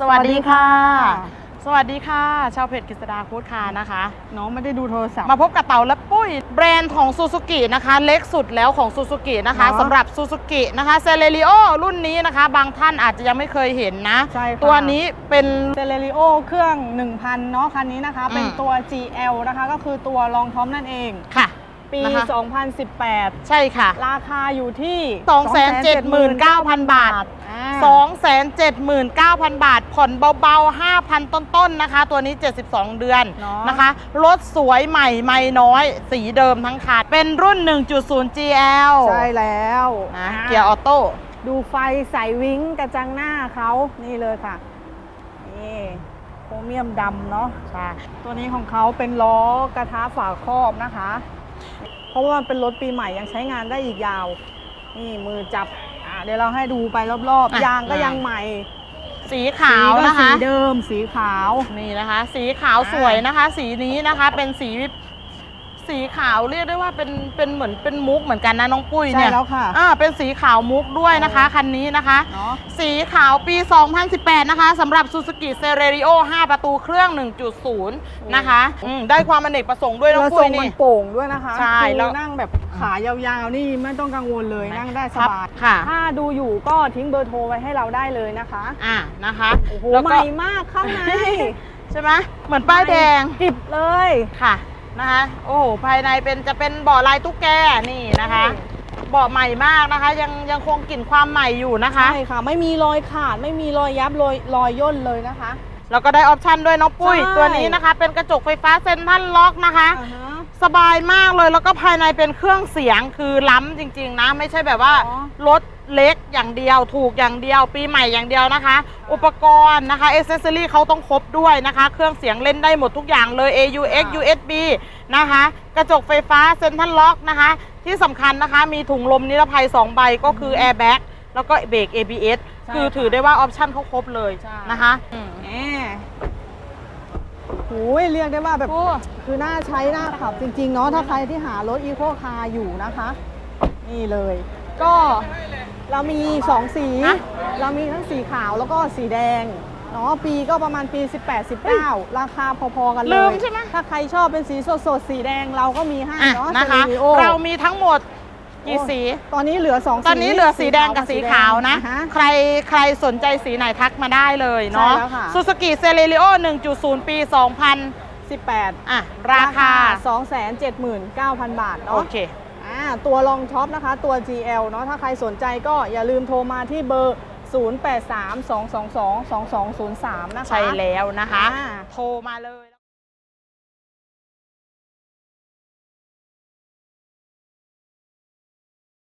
สวัสดีค่ะสวัสดีค่ะ สวัสดีค่ะ ชาวเพจกฤษดาโค้ดคาร์นะคะน้องไม่ได้ดูโทรศัพท์ มาพบกับเต่าและปุ้ย แบรนด์ของซูซูกินะคะ เล็กสุดแล้วของซูซูกินะคะเนอะสำหรับซูซูกินะคะเซเลริโอรุ่นนี้นะคะ บางท่านอาจจะยังไม่เคยเห็นนะ ใช่ค่ะ ตัวนี้เป็น เซเลริโอเครื่อง 1,000 เนาะคันนี้นะคะ อืม เป็นตัว GL นะคะ ก็คือตัวรองท็อปนั่นเอง ค่ะ ปี นะคะ 2018 ใช่ค่ะ ราคาอยู่ที่ 279,000 บาทอ่า 279,000 บาท ผ่อนเบาๆ 5,000 ต้นๆนะคะ ตัวนี้ 72 เดือนเนาะนะคะรถสวยใหม่ไม่น้อย สีเดิมทั้งขาดเป็นรุ่น 1.0 GL ใช่แล้วนะอ่าเกียร์ออโต้ดูไฟใส่วิ้งกระจังหน้าเขานี่เลยค่ะ นี่โครเมียมดำเนาะใช่ตัวนี้ของเขาเป็นล้อกระทะฝาครอบนะคะ เพราะว่ามันเป็นรถปีใหม่ยังใช้งานได้อีกยาว นี่มือจับ อะเดี๋ยวเราให้ดูไปรอบๆยางก็ยังใหม่สีขาวสีก็นะคะ สีเดิมสีขาว นี่นะคะ สีขาวสวยนะคะ สีนี้นะคะเป็นสี สีขาวเรียกได้ว่าเป็นเป็นเหมือนเป็นมุกเหมือนกันนะน้องปุ้ยใช่เนี่ยแล้วค่ะอ่าเป็นสีขาวมุกด้วยนะคะคันนี้นะคะ เนาะสีขาวปี 2018 นะคะสำหรับ Suzuki c e r e r i o 5 ประตูเครื่อง 1.0 นะคะอืมได้ความอเนกประสงค์ด้วยน้องแล้วทปุ้รยงมันี่ นโป่งด้วยนะคะใช่คือแล้วนั่งแบบขายาวๆนี่ไม่ต้องกังวลเลยนั่งได้สครับบายค่ะ ถ้าดูอยู่ก็ทิ้งเบอร์โทรไว้ให้เราได้เลยนะคะอ่านะคะโอ้โหแล้วใหก็ม่มากข้างในใช่ไหมเหมือนป้ายแดงกิบเลย ค่ะ นะคะ โอ้โหภายในเป็นจะเป็นเบาะลายตุ๊กแกนี่นะคะเบาะใหม่มากนะคะ ยังยังคงกลิ่นความใหม่อยู่นะคะ ใช่ค่ะ ไม่มีรอยขาดไม่มีรอยยับรอยรอยย่นเลยนะคะ แล้วก็ได้ออปชันด้วยน้องปุ้ย ใช่ ตัวนี้นะคะ เป็นกระจกไฟฟ้าเซ็นทรัลล็อกนะคะ อ่าฮะ สบายมากเลยแล้วก็ภายในเป็นเครื่องเสียงคือล้ำจริง ๆ นะ ไม่ใช่แบบว่าอ๋อ รถเล็กอย่างเดียวถูกอย่างเดียว ปีใหม่อย่างเดียวนะคะ อุปกรณ์นะคะเอเซอรี่เขาต้องครบด้วยนะคะ เครื่องเสียงเล่นได้หมดทุกอย่างเลย AUX USB นะคะ กระจกไฟฟ้าเซ็นทรัลล็อกนะคะ ที่สำคัญนะคะมีถุงลมนิรภัย 2 ใบก็คือ Airbag แล้วก็เบรก ABS ใช่คือค่ะถือได้ว่าออปชั่นเขาครบเลยใช่ นะคะอืมแหม โอ้ยเรียกได้ว่าแบบโอ้ คือน่าใช้น่าขับจริง ๆ เนาะถ้าใครที่หารถอีโคคาร์อยู่นะคะ นี่เลย ก็เรามี 2 สี ฮะ เรามีทั้งสีขาวแล้วก็สีแดงเนาะปีก็ประมาณปี 18 19 ราคาพอๆกันเลยลืมใช่ไหม ถ้าใครชอบเป็นสีสดๆสีแดงเราก็มีให้อะเนาะนะคะเซริโอ เรามีทั้งหมด กี่สี ตอนนี้เหลือ2สีตอนนี้เหลือสีแดงกับสีขาวนะฮใครใครสนใจสีไหนทักมาได้เลยเนาะใช่แล้วค่ะซูซูกิเซเลริโอ1.0 ปี 2000 18 อะ ราคา 279,000 บาทโอเนาะเคอ่าตัวรองท็อปนะคะ ตัว GL เนาะถ้าใครสนใจก็อย่าลืมโทรมาที่เบอร์ 0832222203 นะคะ ใช่แล้วนะคะอ่าโทรมาเลย